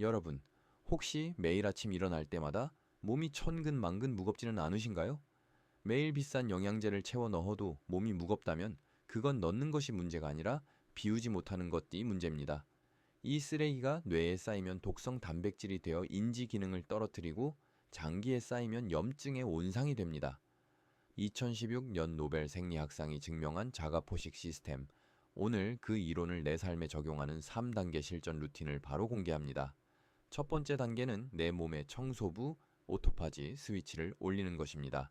여러분, 혹시 매일 아침 일어날 때마다 몸이 천근만근 무겁지는 않으신가요? 매일 비싼 영양제를 채워 넣어도 몸이 무겁다면 그건 넣는 것이 문제가 아니라 비우지 못하는 것이 문제입니다. 이 쓰레기가 뇌에 쌓이면 독성 단백질이 되어 인지 기능을 떨어뜨리고 장기에 쌓이면 염증의 온상이 됩니다. 2016년 노벨 생리학상이 증명한 자가 포식 시스템. 오늘 그 이론을 내 삶에 적용하는 3단계 실전 루틴을 바로 공개합니다. 첫 번째 단계는 내 몸의 청소부 오토파지 스위치를 올리는 것입니다.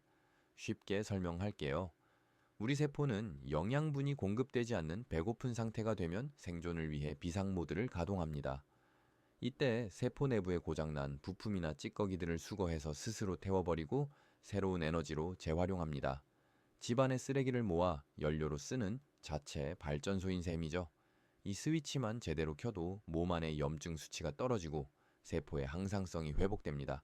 쉽게 설명할게요. 우리 세포는 영양분이 공급되지 않는 배고픈 상태가 되면 생존을 위해 비상 모드를 가동합니다. 이때 세포 내부에 고장난 부품이나 찌꺼기들을 수거해서 스스로 태워버리고 새로운 에너지로 재활용합니다. 집안의 쓰레기를 모아 연료로 쓰는 자체 발전소인 셈이죠. 이 스위치만 제대로 켜도 몸 안의 염증 수치가 떨어지고 세포의 항상성이 회복됩니다.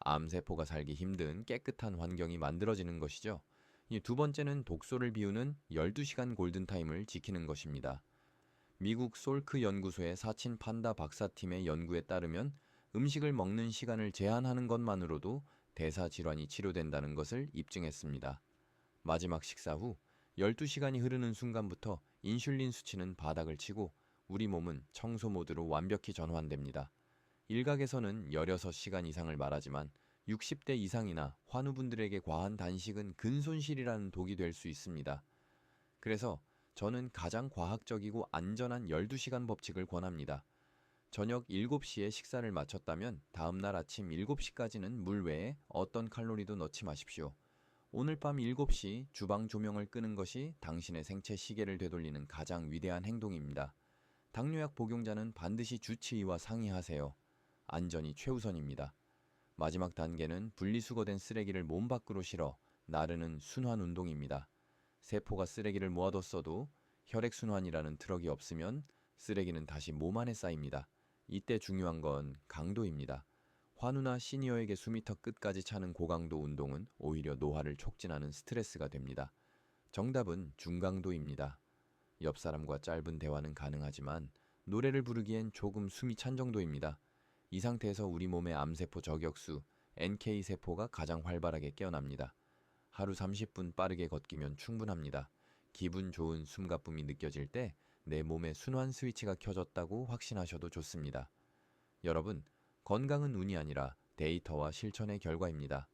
암세포가 살기 힘든 깨끗한 환경이 만들어지는 것이죠. 이두 번째는 독소를 비우는 12시간 골든타임을 지키는 것입니다. 미국 솔크 연구소의 사친 판다 박사팀의 연구에 따르면 음식을 먹는 시간을 제한하는 것만으로도 대사 질환이 치료된다는 것을 입증했습니다. 마지막 식사 후 12시간이 흐르는 순간부터 인슐린 수치는 바닥을 치고 우리 몸은 청소 모드로 완벽히 전환됩니다. 일각에서는 16시간 이상을 말하지만 60대 이상이나 환우분들에게 과한 단식은 근손실이라는 독이 될 수 있습니다. 그래서 저는 가장 과학적이고 안전한 12시간 법칙을 권합니다. 저녁 7시에 식사를 마쳤다면 다음날 아침 7시까지는 물 외에 어떤 칼로리도 넣지 마십시오. 오늘 밤 7시 주방 조명을 끄는 것이 당신의 생체 시계를 되돌리는 가장 위대한 행동입니다. 당뇨약 복용자는 반드시 주치의와 상의하세요. 안전이 최우선입니다. 마지막 단계는 분리수거된 쓰레기를 몸 밖으로 실어 나르는 순환 운동입니다. 세포가 쓰레기를 모아뒀어도 혈액순환이라는 트럭이 없으면 쓰레기는 다시 몸 안에 쌓입니다. 이때 중요한 건 강도입니다. 환우나 시니어에게 수미터 끝까지 차는 고강도 운동은 오히려 노화를 촉진하는 스트레스가 됩니다. 정답은 중강도입니다. 옆 사람과 짧은 대화는 가능하지만 노래를 부르기엔 조금 숨이 찬 정도입니다. 이 상태에서 우리 몸의 암세포 저격수 NK세포가 가장 활발하게 깨어납니다. 하루 30분 빠르게 걷기면 충분합니다. 기분 좋은 숨가쁨이 느껴질 때 내 몸의 순환 스위치가 켜졌다고 확신하셔도 좋습니다. 여러분, 건강은 운이 아니라 데이터와 실천의 결과입니다.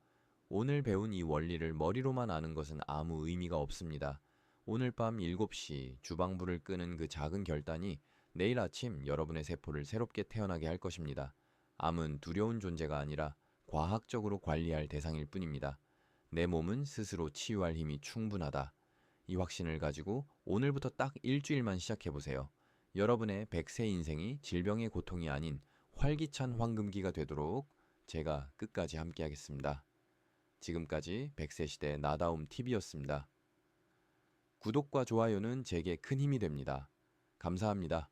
오늘 배운 이 원리를 머리로만 아는 것은 아무 의미가 없습니다. 오늘 밤 7시 주방불을 끄는 그 작은 결단이 내일 아침 여러분의 세포를 새롭게 태어나게 할 것입니다. 암은 두려운 존재가 아니라 과학적으로 관리할 대상일 뿐입니다. 내 몸은 스스로 치유할 힘이 충분하다. 이 확신을 가지고 오늘부터 딱 일주일만 시작해보세요. 여러분의 100세 인생이 질병의 고통이 아닌 활기찬 황금기가 되도록 제가 끝까지 함께하겠습니다. 지금까지 100세 시대 나다움 TV였습니다. 구독과 좋아요는 제게 큰 힘이 됩니다. 감사합니다.